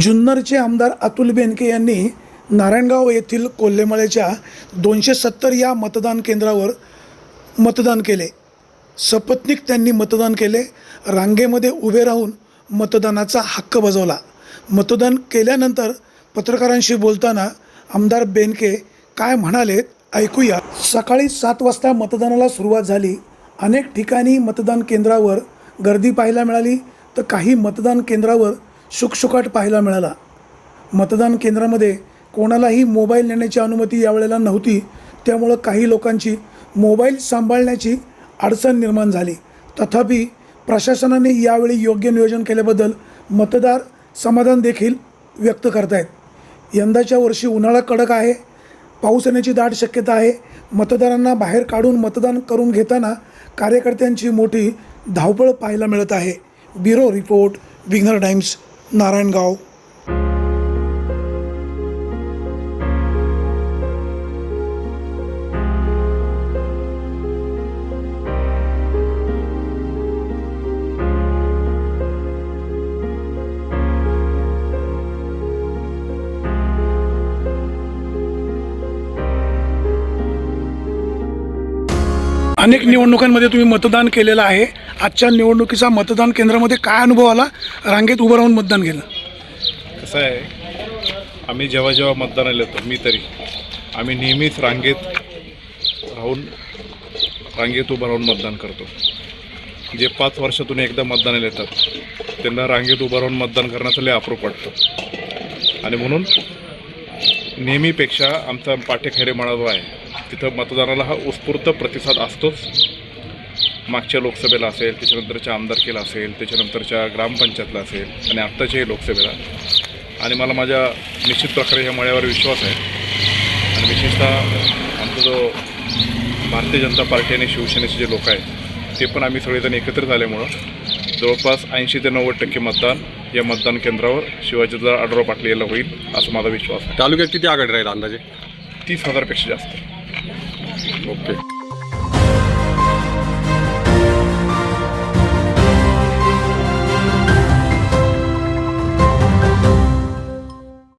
जुन्नरचे आमदार अतुल बेनके यांनी नारायणगाव येथील कोल्हेमळ्याच्या दोनशे सत्तर या मतदान केंद्रावर मतदान केले. सपत्नीक त्यांनी मतदान केले. रांगेमध्ये उभे राहून मतदानाचा हक्क बजावला. मतदान केल्यानंतर पत्रकारांशी बोलताना आमदार बेनके काय म्हणालेत ऐकूया. सकाळी सात वाजता मतदानाला सुरुवात झाली. अनेक ठिकाणी मतदान केंद्रावर गर्दी पाहायला मिळाली. तर काही मतदान केंद्रावर शुकशुकाट पाहायला मिळाला. मतदान केंद्रामध्ये कोणालाही मोबाईल नेण्याची अनुमती यावेळेला नव्हती. त्यामुळं काही लोकांची मोबाईल सांभाळण्याची अडचण निर्माण झाली. तथापि प्रशासनाने यावेळी योग्य नियोजन केल्याबद्दल मतदार समाधान देखील व्यक्त करतायत. यंदाच्या वर्षी उन्हाळा कडक आहे. पाऊस येण्याची दाट शक्यता आहे. मतदारांना बाहेर काढून मतदान करून घेताना कार्यकर्त्यांची मोठी धावपळ पाहायला मिळत आहे. Bureau report Winger Times. Narayangaon. अनेक निवडणुकांमध्ये तुम्ही मतदान केलेलं आहे. आजच्या निवडणुकीचा मतदान केंद्रामध्ये काय अनुभव आला? रांगेत उभं राहून मतदान केलं. कसं आहे? आम्ही जेव्हा जेव्हा मतदानाला येतो मी तरी. आम्ही नेहमीच रांगेत राहून रांगेत उभं राहून मतदान करतो. जे पाच वर्षातून एकदा मतदानाला येतात त्यांना रांगेत उभं राहून मतदान करण्याचा लय अप्रूप वाटतं. आणि म्हणून नेहमीपेक्षा आमचा पाटेखैरे मळा जो आहे तिथं मतदानाला हा उत्स्फूर्त प्रतिसाद असतोच. मागच्या लोकसभेला असेल त्याच्यानंतरच्या आमदारकीला असेल त्याच्यानंतरच्या ग्रामपंचायतला असेल आणि आत्ताच्याही लोकसभेला. आणि मला माझ्या निश्चित प्रकारे ह्या मळ्यावर विश्वास आहे. आणि विशेषतः आमचा जो भारतीय जनता पार्टी आणि शिवसेनेचे जे लोक आहेत ते पण आम्ही सगळेजण एकत्रित आल्यामुळं जवळपास ऐंशी ते नव्वद टक्के मतदान या मतदान केंद्रावर शिवाजीदादा आढराव पाटील याला होईल असा माझा विश्वास आहे. तालुक्यात किती आघाडी राहील अंदाजे? तीस हजारपेक्षा जास्त. ओके.